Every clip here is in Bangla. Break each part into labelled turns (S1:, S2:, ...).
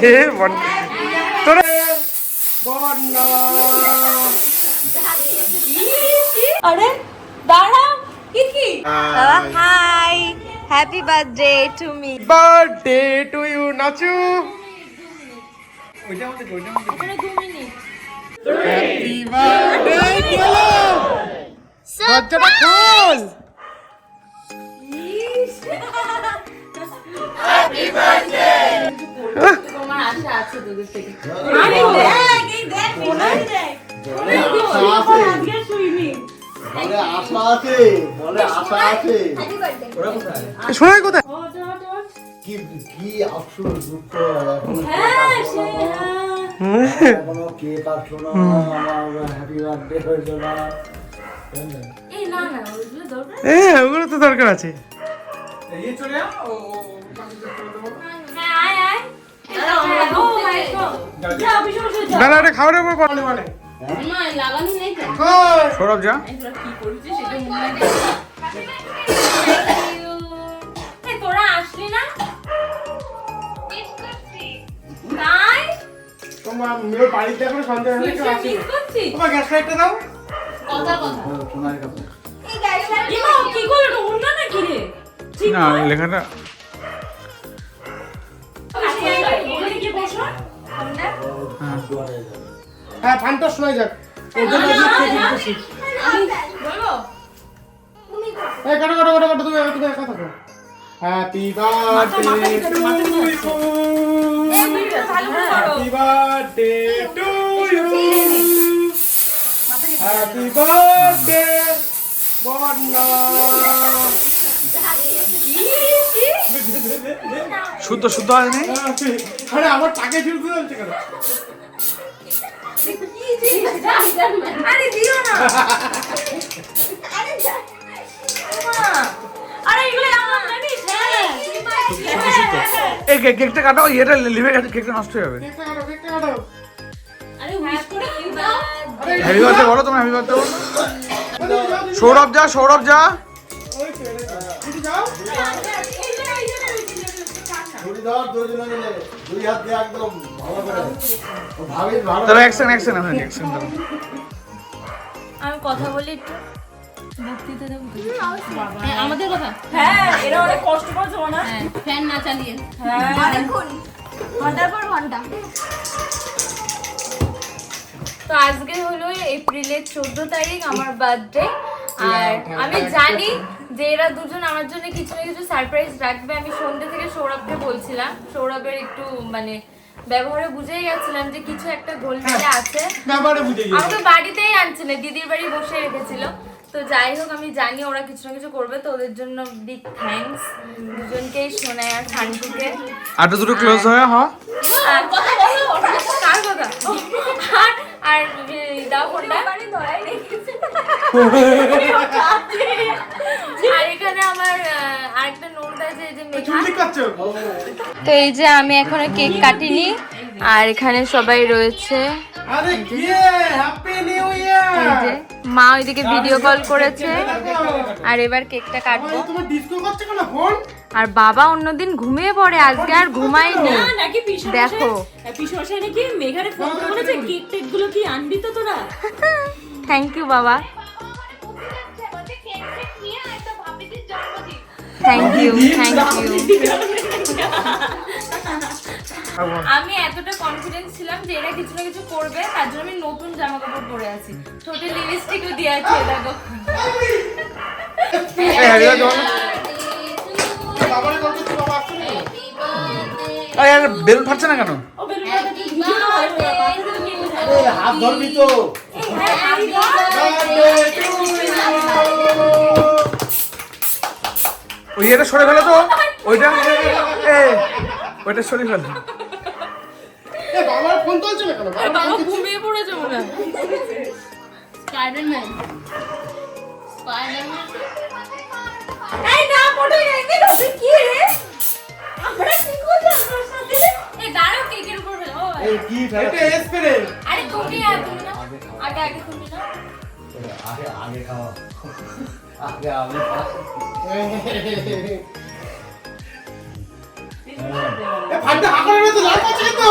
S1: হে তোরা
S2: আরে দাঁড়াও কি কি? Hi happy birthday to me
S1: birthday to you নাচু happy birthday চলো দরজাটা খোল!
S2: তোমার আশা আছে তোদের থেকে। আরে দেখ এই দেখ দেখ। আজকে শুইনি
S3: বলে আশা আছে বলে আশা আছে।
S1: শোনাই কোথায়?
S3: কি কি আফসোস দুঃখ?
S2: হ্যাঁ সে হ্যাঁ।
S3: না? আমার হ্যাপি বার্থডে হয়েছে না?
S1: হ্যাঁ ওগুলো তো দরকার আছে।
S2: হ্যাঁ আয় আয়। ও
S1: দাদা উপর সৌরভ যা
S2: তোরা আসলি না
S1: তোমার মেয়ের বাড়িতে এখন সন্ধ্যা হলে কেউ আসে তোমার গ্যাস লাইটটা দাও
S2: কথা কথা
S3: শোনার কথা
S2: কি করল? অন্য নাকি রে?
S1: না লেখাটা হ্যাঁ ফানটা শোনা যাক। Happy birthday to you happy birthday Bonya.
S4: শুদ্ধ শুদ্ধ হয়নি?
S1: আরে আমার টাকে শুরু চলছে কেন?
S2: আরে দিও না। আরে এগুলো আমার জানিস হ্যাঁ।
S4: এই কেক- কেকটা কাটো এটা লিভে গেছে কেকটা নষ্ট হয়ে যাবে।
S2: করে
S4: হ্যাপি বার্থডে বলো তুমি হ্যাপি বার্থডে সৌরভ যা সৌরভ যা।
S3: ছুরি দুজনে মিলে দুই হাত দিয়ে একদম ভালো করে। ভালো
S4: তাহলে হ্যাঁ।
S2: আমি কথা বলি একটু। হ্যাঁ, আমাদের কথা? হ্যাঁ এরা অনেক কষ্ট করছে না? হ্যাঁ ফ্যান না চালিয়ে। হ্যাঁ।
S5: ঘণ্টার পর ঘণ্টা।
S2: তো আজকে হলো এপ্রিলের চোদ্দ তারিখ আমার বার্থডে আর আমি জানি যে এরা দুজন আমার জন্য কিছু না কিছু সারপ্রাইজ রাখবে। আমি সন্ধ্যে থেকে সৌরভকে বলছিলাম। সৌরভের একটু মানে ব্যবহারে বুঝেই গেছিলাম যে কিছু একটা গোলমেলে আছে।
S1: ব্যাপারে বুঝে
S2: আমাকে বাড়িতেই আনছে না দিদির বাড়ি বসে রেখেছিল। তো যাই হোক আমি জানি ওরা কিছু না কিছু করবে। তো ওদের জন্য বিগ থ্যাঙ্কস দুজনকেই শোনায় আর ফান্টুকে
S4: আর দুটো ক্লোজ হয়ে হ।
S2: আর কথা বলো কার কথা? আর আর এ, দাও ফোনটা আর এখানে আমার আরেকটা নোট আছে যে মেঘা
S1: ঠিক করছ
S2: তো এই যে আমি এখনও কেক কাটিনি আর এখানে সবাই রয়েছে।
S1: আরে কে? হ্যাপি নিউ ইয়ার
S2: এই যে মা ওইদিকে ভিডিও কল করেছে। আর এবার কেকটা কাটবো।
S1: তোমার ডিসকো করছে কেন? ফোন?
S2: আর বাবা অন্যদিন ঘুমিয়ে পড়ে আজকে আর ঘুমায়নি।
S6: নাকি
S2: দেখো।
S6: নাকি মেঘারে ফোন করে কেক টেকগুলো কি আনবি তো তোরা?
S2: থ্যাংক ইউ বাবা। থ্যাংক ইউ থ্যাংক ইউ আমি এতটা কনফিডেন্স ছিলাম যে এরা কিছু না কিছু করবে তার জন্য আমি নতুন জামা কাপড় পরে আছি। ছোট লিপস্টিকও দিয়ে আছে দেখো।
S4: বলো আরে বেলুন ফাটছে না কেন? ওই এটা সরে ফেলো তো। ওইটা ওইটা সরে ফেলো।
S1: বাবার ফোন তুলছে না কেন
S2: বাবা ঘুমিয়ে পড়েছে মনে হয়
S6: স্পাইডারম্যান
S2: এই না ফটো এনে দাও কি রে? আমরা কি করলাম তোর সাথে? এই দাঁড়াও কেকের উপর ফেলো
S3: এই কি
S1: এটা এসপেরে
S2: আরে তুমি আর তুমি না। আগে আগে তুমি না।
S3: আগে আগে খাওয়া। আগে আমি
S1: এ ফান্ডা তো লাল পাচ্ছে কিন্তু।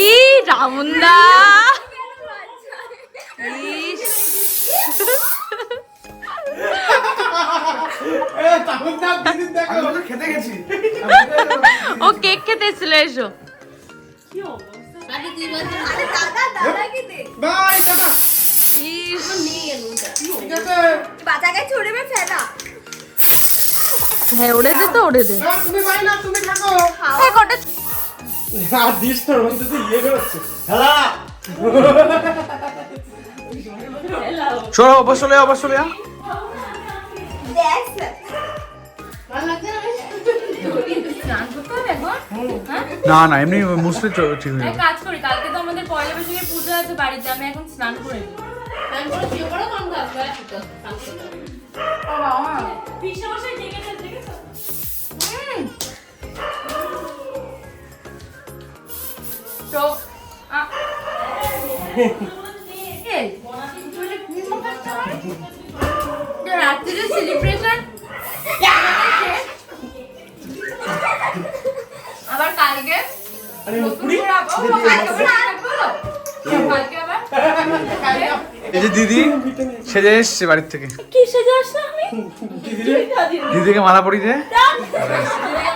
S6: ই রামুন্দা।
S1: এ তাহলে না দিদির দেখো।
S4: আমি তো খেতে গেছি।
S6: ও কেক খেতে এসেছিল এসো।
S5: দাদা
S1: বাই টাটা
S6: ইস।
S5: বাচ্চাকে ছুড়ে ফেলা।
S6: হ্যাঁ ওড়ে দে তো ওড়ে দে।
S1: তুমি বাই না তুমি থাকো।
S6: এই কটা
S1: আর দিস তোর মধ্যে তো ইয়ে বেরোচ্ছে হ্যালা
S4: চলো অবশ্য লে অবশ্য
S5: দেখ।
S2: স্নান করতে হবে এখন? হ্যাঁ?
S4: না না এমনি মুসলে ঠিক হয়ে যাবে।
S2: কাজ করি কালকে তো আমাদের পয়লা বৈশাখের পুজো আছে বাড়িতে আমি এখন স্নান করে নিই। ও বাবা। হুম। তো রাত্রিরে সেলিব্রেশন আবার কালকে?
S4: এই যে দিদি সেজে এসছে বাড়ির থেকে।
S6: কি সেজে আসলাম আমি?
S4: দিদিকে মালা পরিয়ে দে।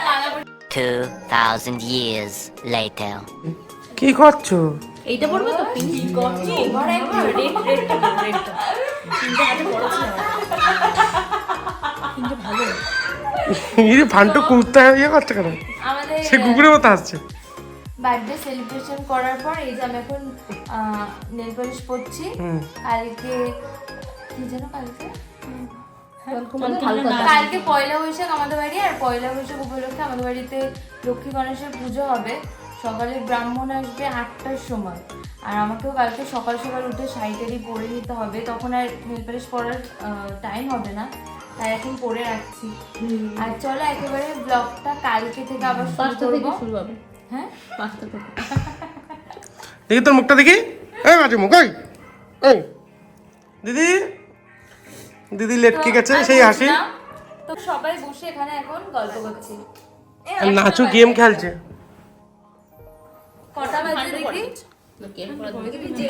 S2: মালা পরিয়ে
S7: 2,000 years later.
S4: কি করছ?
S6: এইটা পড়বে তো? পিঙ্ক একবার রেড তিনটে হাতে বড় কিন্তু ভালো।
S1: এই ফান্টু কুত্তা ইয়ে করছে কেন? সে কুকুরের মতো আসছে
S2: বার্থডে সেলিব্রেশন করার পর এই যে আমি এখন নেল পলিশ পরছি। কালকে কি যেন কালকে? কালকে পয়লা বৈশাখ আমাদের বাড়ি আর পয়লা বৈশাখ উপলক্ষে আমাদের বাড়িতে লক্ষ্মী গণেশের পুজো হবে। সকালে ব্রাহ্মণ আসবে আটটার সময়। আর আমাকেও কালকে সকাল সকাল উঠে শাড়িটারি পরে নিতে হবে। তখন আর নেল পরার টাইম হবে না। তাই এখন পরে রাখছি। আর চলো একেবারে ব্লগটা কালকে থেকে আবার
S6: পাঁচটা থেকে শুরু হবে।
S2: হ্যাঁ?
S6: পাঁচটা থেকে।
S1: দেখি তোর মুখটা দেখি। এই মাঝে মুখ এই। দিদি। দিদি লেটকে গেছে সেই হাসি।
S2: তো সবাই বসে এখানে এখন গল্প করছি।
S1: নাচু গেম খেলছে।
S2: কটা বাজে দেখি?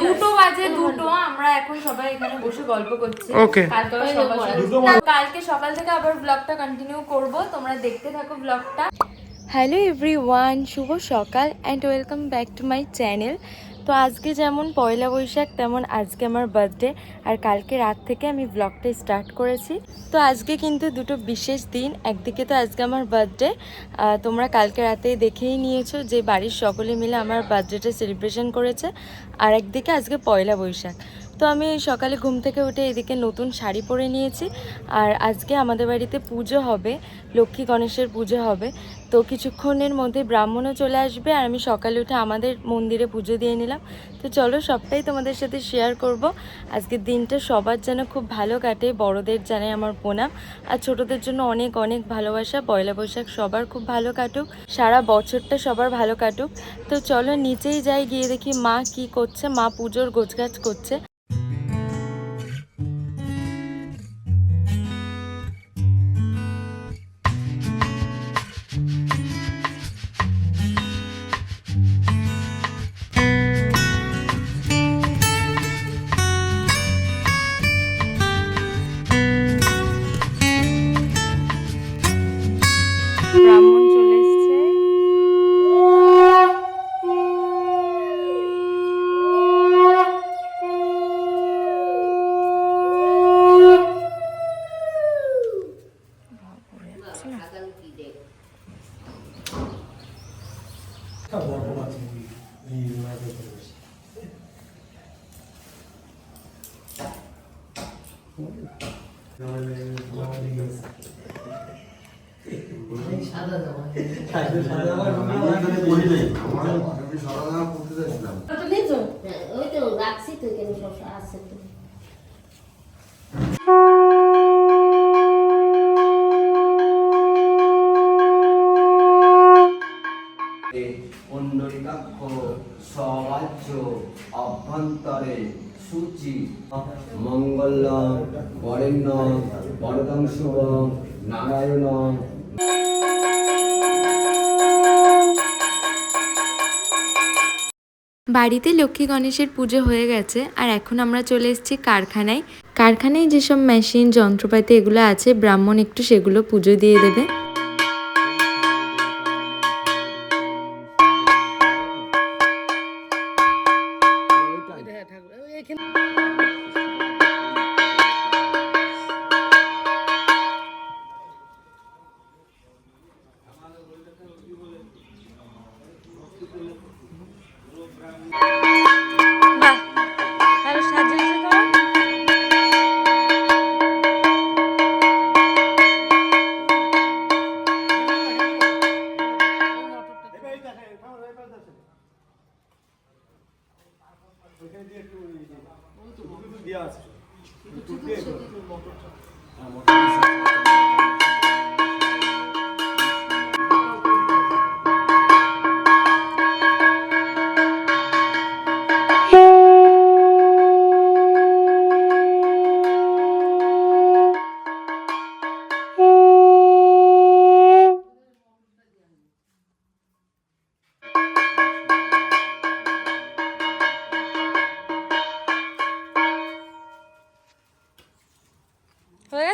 S2: দুটো বাজে দুটো আমরা এখন সবাই এখানে বসে গল্প করছি. কালকে সকাল থেকে আবার ব্লগটা কন্টিনিউ করব। তোমরা দেখতে থাকো ব্লগটা হ্যালো এভরিওয়ান শুভ সকাল and welcome back to my channel তো আজকে যেমন পয়লা বৈশাখ, তেমন আজকে আমার বার্থডে আর কালকে রাত থেকে আমি ব্লগটা স্টার্ট করেছি। তো আজকে কিন্তু দুটো বিশেষ দিন, একদিকে তো আজকে আমার বার্থডে তোমরা কালকে রাতে দেখেই নিয়েছো যে বাড়ির সকলে মিলে আমার বার্থডেটা সেলিব্রেশন করেছে, আর একদিকে আজকে পয়লা বৈশাখ। তো আমি সকালে ঘুম থেকে উঠে এদিকে নতুন শাড়ি পরে নিয়েছি, আর আজকে আমাদের বাড়িতে পুজো হবে, লক্ষ্মী গণেশের পুজো হবে। তো কিছুক্ষণের মধ্যে ব্রাহ্মণও চলে আসবে আর আমি সকালে উঠে আমাদের মন্দিরে পুজো দিয়ে নিলাম। তো চলো সবটাই তোমাদের সাথে শেয়ার করব। আজকের দিনটা সবার যেন খুব ভালো কাটে, বড়দের জানাই আমার প্রণাম। আর ছোটদের জন্য অনেক অনেক ভালোবাসা, পয়লা বৈশাখ সবার খুব ভালো কাটুক, সারা বছরটা সবার ভালো কাটুক। তো চলো নিচেই যাই, গিয়ে দেখি মা কি করছে, মা পুজোর গোছগাছ করছে।
S6: রাখছি তো এখানে সব আছে তো
S8: পুণ্ডরিকাক্ষ স্বরাজ্য অভ্যন্তরে সূচি মঙ্গল বরেণ্য বরদং শুভম নারায়ণ
S9: বাড়িতে লক্ষ্মী গণেশের পুজো হয়ে গেছে, আর এখন আমরা চলে এসেছি কারখানায়। কারখানায় যেসব মেশিন, যন্ত্রপাতি এগুলো আছে, ব্রাহ্মণ একটু সেগুলো পুজো দিয়ে দেবে।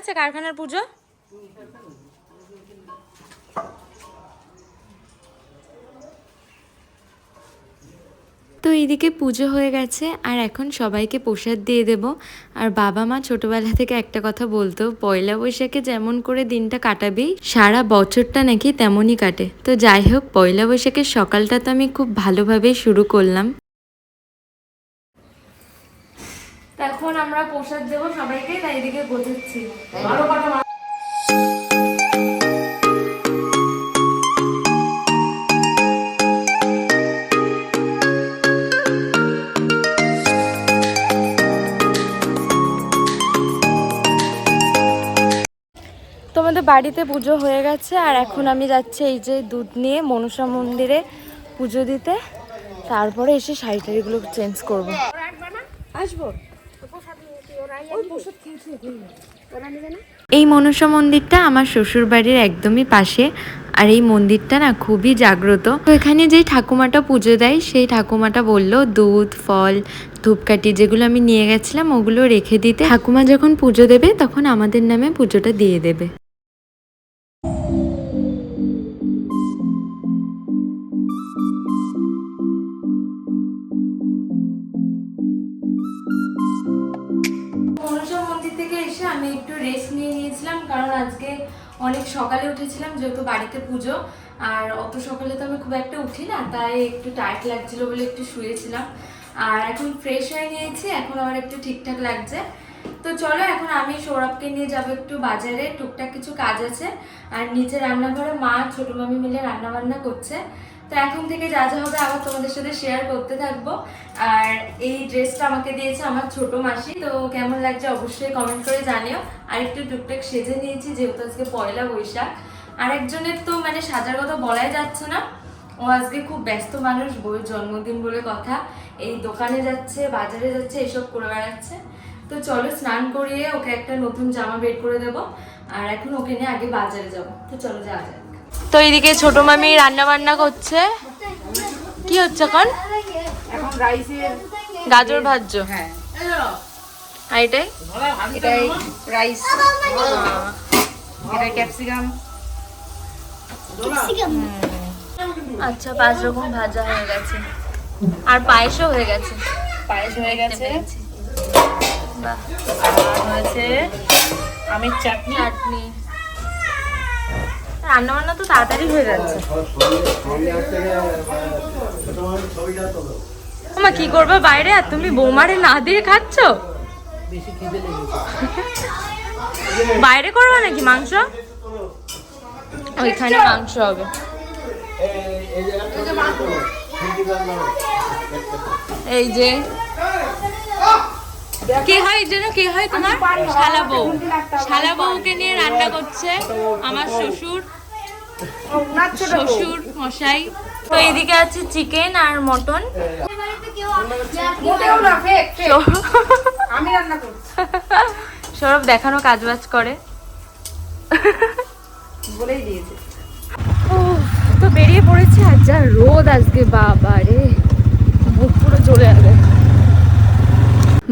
S2: গেছে কারখানার পুজো?
S9: তো এইদিকে পুজো হয়ে গেছে, আর এখন সবাইকে প্রসাদ দিয়ে দেব। আর বাবা মা ছোটবেলা থেকে একটা কথা বলতো, পয়লা বৈশাখে যেমন করে দিনটা কাটাবি, সারা বছরটা নাকি তেমনই কাটে। তো যাই হোক, পয়লা বৈশাখের সকালটা তো আমি খুব ভালোভাবেই শুরু করলাম
S2: তো এখন আমরা প্রসাদ দেবো সবাইকে তাই এদিকে গোছাচ্ছি তোমাদের বাড়িতে পুজো হয়ে গেছে আর এখন আমি যাচ্ছি এই যে দুধ নিয়ে মনসা মন্দিরে পুজো দিতে। তারপরে এসে শাড়ি টাড়িগুলো চেঞ্জ করব আসব।
S9: এই মনসা মন্দিরটা আমার শ্বশুর বাড়ির একদমই পাশে, আর এই মন্দিরটা না খুবই জাগ্রত। তো এখানে যে ঠাকুমাটা পুজো দেয়, সেই ঠাকুমাটা বলল, দুধ, ফল, ধূপকাঠি যেগুলো আমি নিয়ে গেছিলাম, ওগুলো রেখে দিতে। ঠাকুমা যখন পুজো দেবে, তখন আমাদের নামে পুজোটা দিয়ে দেবে।
S2: কারণ আজকে অনেক সকালে উঠেছিলাম, যেহেতু বাড়িতে পুজো। আর অত সকালে তো আমি খুব একটা উঠি না, তাই একটু টায়ার্ড লাগছিল বলে একটু শুয়েছিলাম। আর এখন ফ্রেশ হয়ে নিয়েছি এখন আমার একটু ঠিকঠাক লাগছে। তো চলো, এখন আমি সৌরভকে নিয়ে যাব একটু বাজারে, টুকটাক কিছু কাজ আছে। আর নিচে রান্নাঘরে মা ছোটো মামি মিলে রান্না বান্না করছে। তো এখন থেকে যা যা হবে আবার তোমাদের সাথে শেয়ার করতে থাকব। আর এই ড্রেসটা আমাকে দিয়েছে আমার ছোট মাসি, তো কেমন লাগছে অবশ্যই কমেন্ট করে জানিও। আর একটু টুকটাক সেজে নিয়েছি, যেহেতু আজকে পয়লা বৈশাখ। আর একজনের তো মানে সাজার কথা বলাই যাচ্ছে না। ও আজকে খুব ব্যস্ত মানুষ, বউয়ের জন্মদিন বলে কথা। এই দোকানে যাচ্ছে, বাজারে যাচ্ছে, এসব করে বেড়াচ্ছে। তো চলো স্নান করিয়ে ওকে একটা নতুন জামা বের করে দেবো। আর এখন ওকে নিয়ে আগে বাজারে যাব। তো চলো যাওয়া যাক। তো এইদিকে ছোট মামি রান্না বান্না করছে। কি হচ্ছে এখন?
S6: এখন রাইসের
S2: গাজর ভাজ্য
S6: হ্যাঁ।
S2: আর এটাই?
S6: এটাই রাইস। এটা ক্যাপসিকাম।
S2: আচ্ছা পাঁচ রকম ভাজা হয়ে গেছে। আর পায়েসও হয়ে গেছে।
S6: পায়েস হয়ে গেছে।
S2: বাহ।
S6: আর হয়েছে আমের চাটনি।
S2: চাটনি। রান্না বান্না তো তাড়াতাড়ি হয়ে যাচ্ছে। মা কি করবে বাইরে? আর তুমি বৌমারে না দিয়ে খাচ্ছ? বাইরে করবে নাকি মাংস? ওইখানে মাংস হবে। এই যে। কে হয় যেন কে হয় তোমার? শালা বউ। শালা বউকে নিয়ে রান্না করছে আমার শ্বশুর। শ্বশুর মশাই। তো এইদিকে আছে চিকেন আর মটন। সৌরভ দেখানো কাজ বাজ করে।
S6: বলেই দিয়েছে।
S2: তো বেরিয়ে পড়েছি আর যা রোদ আজকে বাবা রে মুখ পুরো চলে যাবে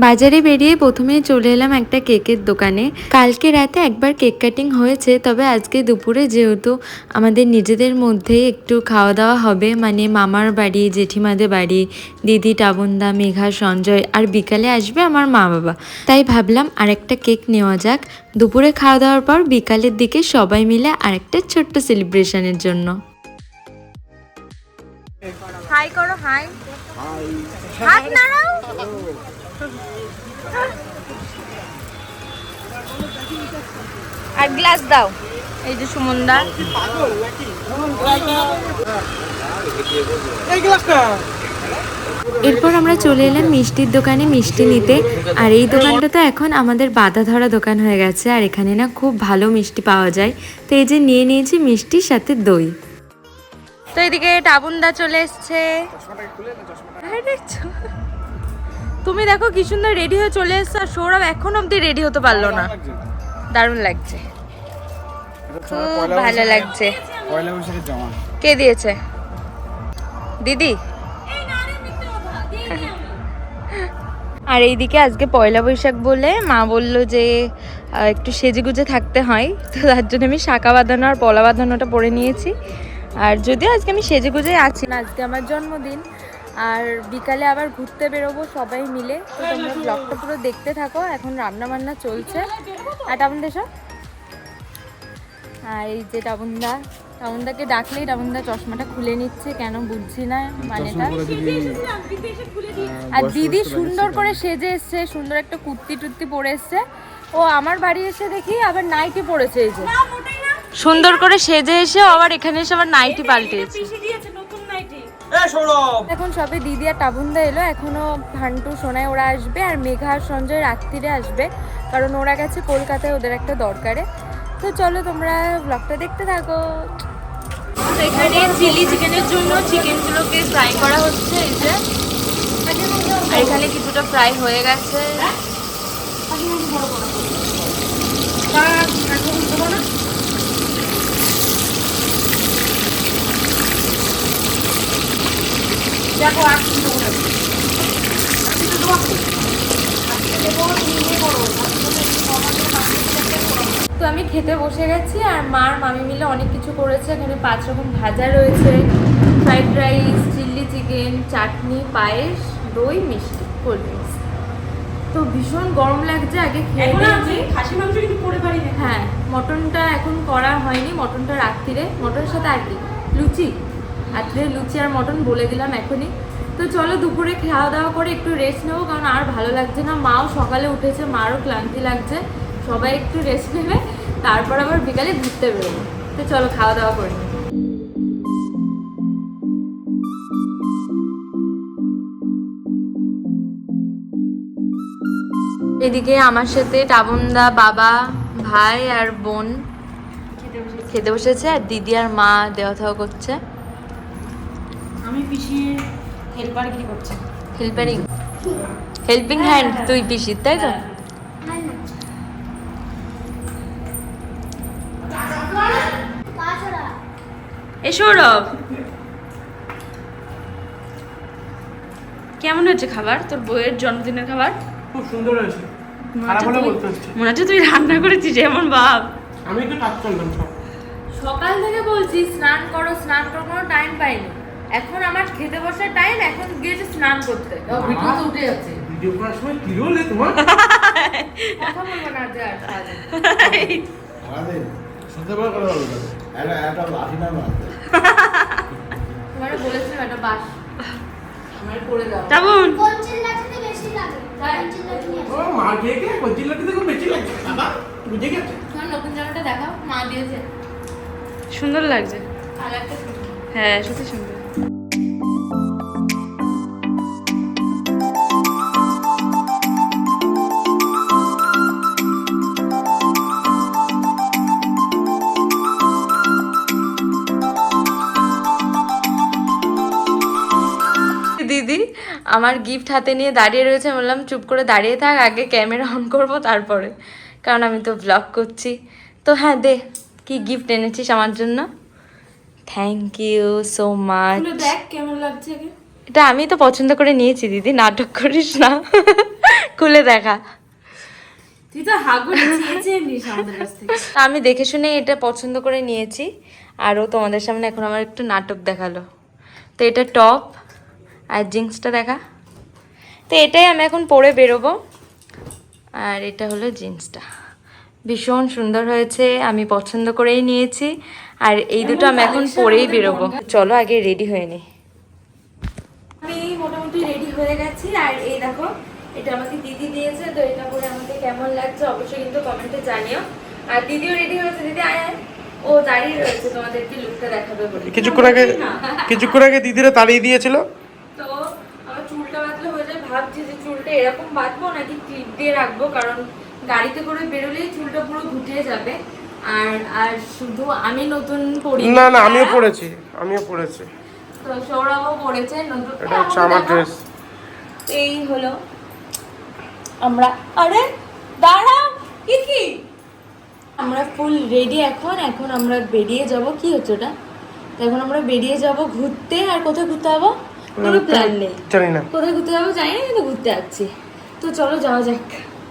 S9: বাজারে বেরিয়ে প্রথমে চলে এলাম একটা কেকের দোকানে। কালকে রাতে একবার কেক কাটিং হয়েছে তবে আজকে দুপুরে যেহেতু আমাদের নিজেদের মধ্যেই একটু খাওয়া দাওয়া হবে মানে মামার বাড়ি জেঠিমাদের বাড়ি দিদি টাবন্দা মেঘা সঞ্জয় আর বিকালে আসবে আমার মা বাবা তাই ভাবলাম আরেকটা কেক নেওয়া যাক। দুপুরে খাওয়া দাওয়ার পর বিকালের দিকে সবাই মিলে আরেকটা ছোট্ট সেলিব্রেশনের জন্য।
S2: হাই করো হাই হাত নাড়াও। আর গ্লাস দাও। এই যে সুমনদা।
S9: এরপর আমরা চলে এলাম মিষ্টির দোকানে মিষ্টি নিতে। আর এই দোকানটা তো এখন আমাদের বাধা ধরা দোকান হয়ে গেছে আর এখানে না খুব ভালো মিষ্টি পাওয়া যায়। তো এই যে নিয়ে নিয়েছি মিষ্টির সাথে দই।
S2: তো এদিকে টাবুনদা চলে এসছে। আরে চ- তুমি দেখো কি সুন্দর রেডি হয়ে চলে এসছো আর সৌরভ এখন অবধি রেডি হতে পারল না। দারুণ লাগছে। খুব ভালো লাগছে। কে দিয়েছে? দিদি? আর এইদিকে আজকে পয়লা বৈশাখ বলে মা বলল যে একটু সেজে গুজে থাকতে হয়। তো তার জন্য আমি শাঁকা বাঁধানো আর পলা বাঁধানোটা পরে নিয়েছি। আর যদিও আজকে আমি সেজে গুজে আছি না আজকে আমার জন্মদিন। আর বিকালে আবার ঘুরতে বেরোবো সবাই মিলে। তো তোমরা ব্লগটা পুরো দেখতে থাকো এখন রান্না বান্না চলছে। আর টাবন দেশ আর এই যে টাবুনদা টাবুনদাকে ডাকলেই টাবুনদা চশমাটা খুলে নিচ্ছে কেন বুঝছি না মানেটা। আর দিদি সুন্দর করে সেজে এসছে সুন্দর একটা কুর্তি টুর্তি পরে এসছে। ও আমার বাড়ি এসে দেখি আবার নাইটি পরেছে এই যে। সুন্দর করে সেজে এসে আবার এখানে এসে আবার নাইটি
S1: সৌরভ
S2: এখন সবে দিদি আর টাবুনদা এলো এখনও ভান্টু সোনায় ওরা আসবে আর মেঘা আর সঞ্জয় রাত্রিরে আসবে কারণ ওরা গেছে কলকাতায় ওদের একটা দরকারে। তো চলো তোমরা ব্লগটা দেখতে থাকো। এখানে চিলি চিকেনের জন্য চিকেনগুলোকে ফ্রাই করা হচ্ছে এই যে। আর এখানে কিছুটা ফ্রাই হয়ে গেছে। তো আমি খেতে বসে গেছি আর মার মামি মিলে অনেক কিছু করেছে। এখানে পাঁচ রকম ভাজা রয়েছে fried rice chilli chicken chutney পায়েস দই মিষ্টি কোল্ড ড্রিঙ্কস। তো ভীষণ গরম লাগছে আগে খেয়ে নিয়েছি
S6: খাসি মাংস কিন্তু করে পারি
S2: হ্যাঁ মটনটা এখন করা হয়নি মটনটা রাত্রিরে মটনের সাথে আর কি? লুচি? রাত্রে লুচি আর মটন বলে দিলাম এখনই। তো চলো দুপুরে খাওয়া দাওয়া করে একটু রেস্ট নেব, কারণ আর ভালো লাগছে না। মাও সকালে উঠেছে, মারও ক্লান্তি লাগছে। সবাই একটু রেস্ট নেবে, তারপর আবার বিকালে ঘুরতে বেরোবো। তো চলো খাওয়া দাওয়া করে এদিকে আমার সাথে টাবনদা বাবা, ভাই আর বোন খেতে বসেছে। আর দিদি আর মা দেওয়া থাওয়া করছে।
S6: আমি পিসির হেল্পার কি করছি?
S2: হেল্পারিং হেল্পিং হ্যান্ড তুই পিসির তাই তো? এ সৌরভ। কেমন হচ্ছে খাবার? তোর বইয়ের জন্মদিনের খাবার?
S1: খুব সুন্দর হয়েছে।
S2: মনে হচ্ছে তুই রান্না করেছিস এমন ভাব।
S1: আমি তো কাজ করলাম
S2: সকাল থেকে বলছি স্নান করো স্নান করো কোনো টাইম পাইনি। এখন আমার খেতে বসার টাইম এখন গিয়েছে স্নান করতে
S1: ভিডিও তো উঠে যাচ্ছে। ভিডিও করার সময় কি হলে তোমার?
S2: কথা বলব না যে আর
S1: সাথে বার করা হবে না।
S3: একটা একটা লাঠি না মারতে।
S2: তোমার বলেছিলাম একটা বাস। আমার করে দাও
S5: কোন বেশি লাগে।
S1: ও মার খেয়ে বেশি বাবা
S10: তোমার নতুন জামাটা দেখাও মা দিয়েছে।
S5: সুন্দর লাগছে।
S10: কালারটা সুন্দর।
S5: হ্যাঁ সত্যি সুন্দর।
S2: আমার গিফট হাতে নিয়ে দাঁড়িয়ে রয়েছে বললাম চুপ করে দাঁড়িয়ে থাক আগে ক্যামেরা অন করব তারপরে। কারণ আমি তো ব্লগ করছি। তো হ্যাঁ দে কি গিফট এনেছিস আমার জন্য? থ্যাংক ইউ সো মাচ
S5: দেখ কেমন লাগছে
S2: এটা আমি তো পছন্দ করে নিয়েছি দিদি নাটক করিস না। খুলে দেখা। আমি দেখে শুনে এটা পছন্দ করে নিয়েছি আরও তোমাদের সামনে এখন আমার একটু নাটক দেখাল। তো এটা টপ আর জিন্সটা দেখা। তো এটাই আমি এখন পরে বেরোবো। আর এটা হলো জিন্সটা। ভীষণ সুন্দর হয়েছে আমি পছন্দ করেই নিয়েছি। আর এই দুটো আমি এখন পরেই বেরোবো। চলো আগে রেডি হয়ে নিই। আমি মোটামুটি রেডি হয়ে গেছি। আর এই দেখো এটা আমাকে দিদি দিয়েছে তো এটা পরে আমাকে কেমন লাগছে অবশ্যই কিন্তু কমেন্টে জানিও। আর দিদিও রেডি হয়েছে। দিদি আয়। ও দাঁড়িয়ে রয়েছে তোমাদেরকে লুকটা দেখাবে বলে।
S1: কিছুক্ষণ আগে কিছুক্ষণ আগে দিদিরা তাড়িয়ে দিয়েছিল
S2: তো আমার চুলটা বাঁধলে হয়ে যায় ভাবছি যে চুলটা এরকম বাঁধবো নাকি ক্লিপ দিয়ে রাখব? কারণ গাড়িতে করে বেরোলেই চুলটা পুরো ঘুটিয়ে যাবে। আর আর শুধু আমি নতুন পরি
S1: না না আমিও পড়েছি আমিও পড়েছি।
S2: তো সৌরভও পড়েছে নতুন
S1: এটা হচ্ছে আমার ড্রেস
S2: এই হলো আমরা আরে দাঁড়াও কি কি? আমরা ফুল রেডি এখন এখন আমরা বেরিয়ে যাব কি হচ্ছে ওটা? এখন আমরা বেরিয়ে যাব ঘুরতে আর কোথায় ঘুরতে যাব? কোনো প্ল্যান নেই।
S1: জানি না।
S2: কোথায় ঘুরতে যাব জানি না কিন্তু ঘুরতে যাচ্ছি। তো চলো যাওয়া যাক।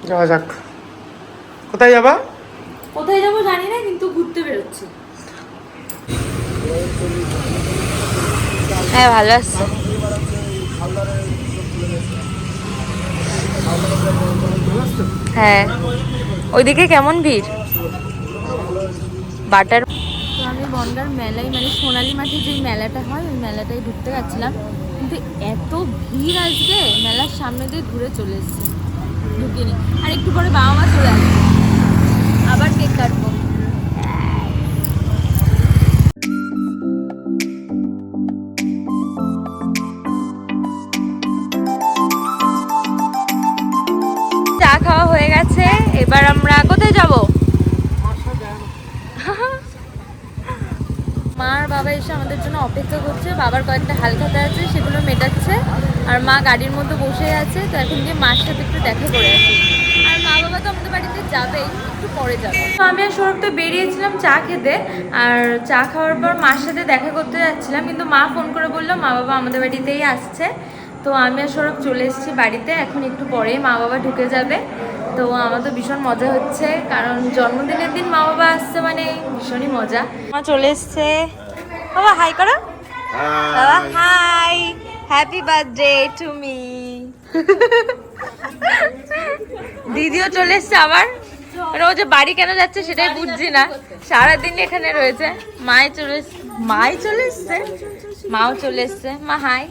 S1: যাওয়া যাক। কোথায় যাবা?
S2: কোথায় যাব জানি না কিন্তু ঘুরতে বেরোচ্ছি। হ্যাঁ ভালো আছে। হ্যাঁ। ওইদিকে কেমন ভিড়? বাটার আমি বনগার মেলায় মানে সোনালী মাঠে যে মেলাটা হয় ওই মেলাটায় ঢুকতে যাচ্ছিলাম। কিন্তু এত ভিড় আসবে মেলার সামনে দিয়ে ঘুরে চলে এসেছি। ঢুকিনি। আর একটু পরে বাবা মা চলে আসবে। আবার কেক কাটবো। বাবার কয়েকটা হালখাতা আছে, সেগুলো মেটাচ্ছে। আর মা গাড়ির মধ্যে বসে আছে, তো এখন গিয়ে মার সাথে একটু দেখা করে আসি। আর মা বাবা তো আমাদের বাড়িতে যাবেই, একটু পরে যাবে। তো আমি আর সৌরভ তো বেরিয়েছিলাম চা খেতে, আর চা খাওয়ার পর মার সাথে দেখা করতে যাচ্ছিলাম, কিন্তু মা ফোন করে বলল, মা বাবা আমাদের বাড়িতেই আসছে। তো আমি আর সৌরভ চলে এসেছি বাড়িতে, এখন একটু পরেই মা বাবা ঢুকে যাবে। তো আমার তো ভীষণ মজা হচ্ছে, কারণ জন্মদিনের দিন মা বাবা আসছে মানে ভীষণই মজা। মা চলে এসছে। বাবা হাই করো। বাবা hi happy birthday to me দিদিও চলে এসছে আবার? মানে ও যে বাড়ি কেন যাচ্ছে সেটাই বুঝছি না। সারাদিন এখানে রয়েছে। মাই চলে এসছে। মাই চলে এসছে? মাও চলে এসছে। মা হাই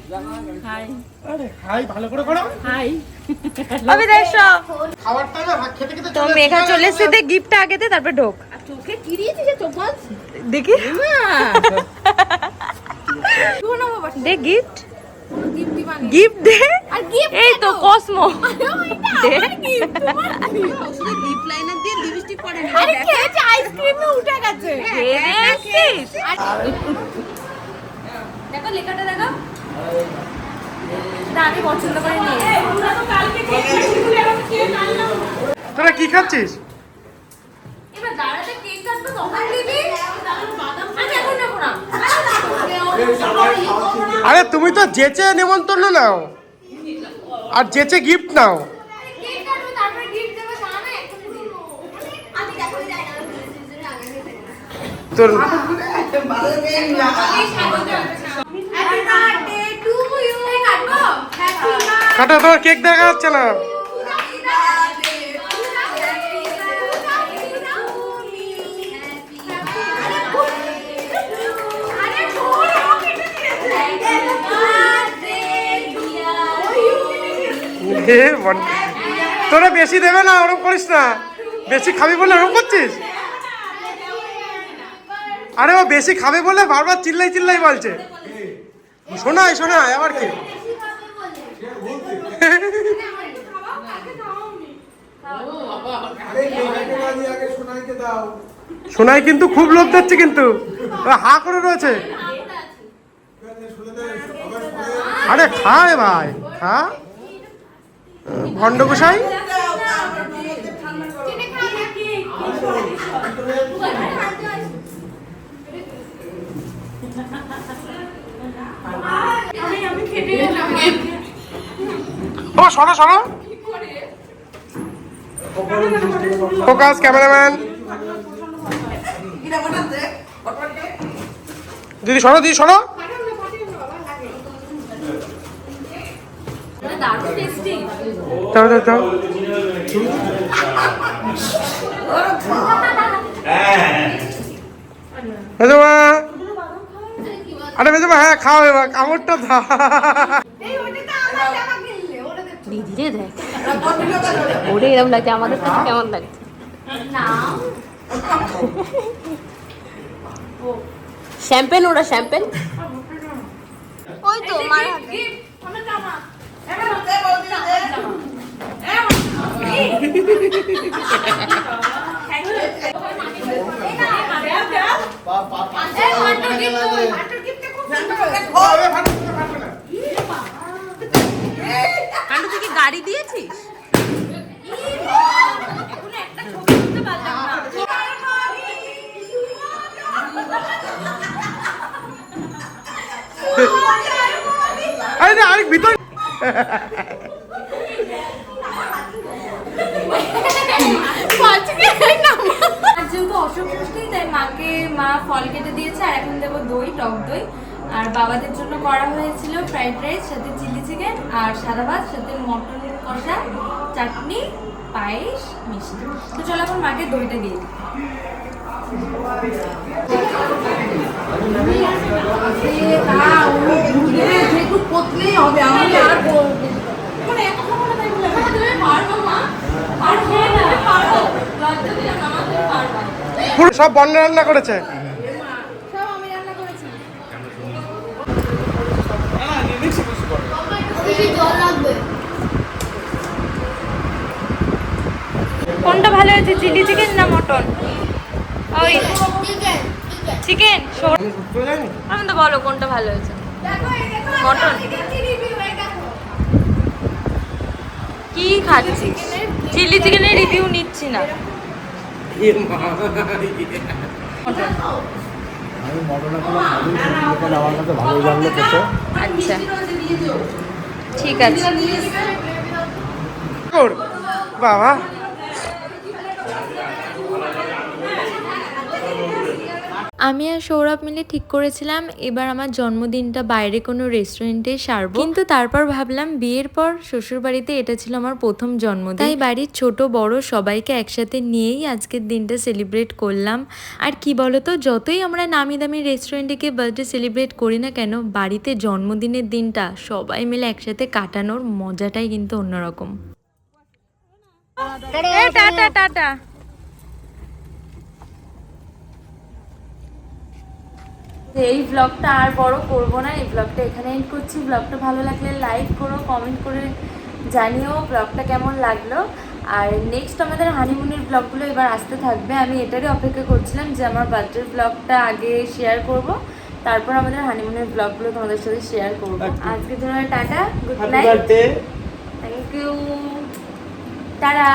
S1: আরে হাই
S2: তো মেঘা চলে এসছে দে গিফটটা আগে দে তারপর ঢোক। দেখি। দে গিফট গিফট দে? এই তো কসমো? দেখো লেখাটা দেখো। আমি পছন্দ করে
S1: তোরা কি খাচ্ছিস?
S2: এবার দাঁড়াতে কেক কাটবো তখন দিবি। আমি এখন নেব না।
S1: আরে তুমি তো যেচে নেমন্তন্ন নাও। আর যেচে গিফট নাও। তোর কাটা তোমার কেক দেখা যাচ্ছে না। তোরা বেশি দেবে না, ওরকম করিস না। বেশি খাবি বলে ওরকম করছিস? আরে, ও বেশি খাবে বলে বারবার চিল্লাই চিল্লাই বলছে। শোনাই শোনাই আবার কি? শোনাই কিন্তু খুব লোভ দিচ্ছে কিন্তু। হা করে রয়েছে। আরে খা রে ভাই, খা। ভণ্ড গোসাই ও সরো সরো ফোকাস ক্যামেরাম্যান। দিদি সরো দিদি সরো
S2: দারুণ টেস্টি
S1: দাও দাও দাও। মেজমা আরে মেজমা হ্যাঁ খাও এবার কামড়টা ধা
S6: দিদিরে দেখ। ওরে এরকম লাগছে আমাদের কেমন লাগছে? শ্যাম্পেন ওরা শ্যাম্পেন।
S5: ওই তো মার
S6: কান্ডু থেকে গাড়ি দিয়েছিস?
S1: আরে আরেক ভিতর
S2: আর যেহেতু অসুখ ষষ্ঠী তাই মাকে মা ফল কেটে দিয়েছে আর এখন দেবো দই টক দই আর বাবাদের জন্য করা হয়েছিল ফ্রাইড রাইস, সাথে চিলি চিকেন আর সাদা ভাত, সাথে মটন কষা, চাটনি, পায়েস, মিষ্টি। তো চলো এখন মাকে দইটা দিয়ে দিই।
S1: সব বন্যা রান্না করেছে?
S2: কোনটা ভালো হয়েছে চিলি চিকেন না মটন? ওই চিকেন আমি তো বলো কোনটা ভালো হয়েছে। মটন। কি খাচ্ছিস? চিলি চিকেনের রিভিউ নিচ্ছি না।
S3: আমি মটন ভালোই লাগল
S2: আচ্ছা। ঠিক আছে
S1: কর বাবা
S9: আমি আর সৌরভ মিলে ঠিক করেছিলাম, এবার আমার জন্মদিনটা বাইরে কোনো রেস্টুরেন্টে সারবো। কিন্তু তারপর ভাবলাম বিয়ের পর শ্বশুর বাড়িতে এটা ছিল আমার প্রথম জন্মদিন। তাই বাড়ির ছোট, বড় সবাইকে একসাথে নিয়েই আজকের দিনটা সেলিব্রেট করলাম। আর কি বলতো, যতই আমরা নামি দামি রেস্টুরেন্টে গিয়ে বার্থডে সেলিব্রেট করি না কেন, বাড়িতে জন্মদিনের দিনটা সবাই মিলে একসাথে কাটানোর মজাটাই কিন্তু অন্যরকম।
S2: Tata tata. এই ব্লগটা আর বড় করব না এই ব্লগটা এখানে এন্ড করছি। ব্লগটা ভালো লাগলে লাইক করো কমেন্ট করে জানিও ব্লগটা কেমন লাগল। আর নেক্সট আমাদের হানিমুনের ব্লগগুলো এবার আসতে থাকবে। আমি এটারই অপেক্ষা করছিলাম যে আমার বার্থডের ব্লগটা আগে শেয়ার করব তারপর আমাদের হানিমুনের ব্লগগুলো তোমাদের সাথে শেয়ার করব। আজকের জন্য tata good night thank you tata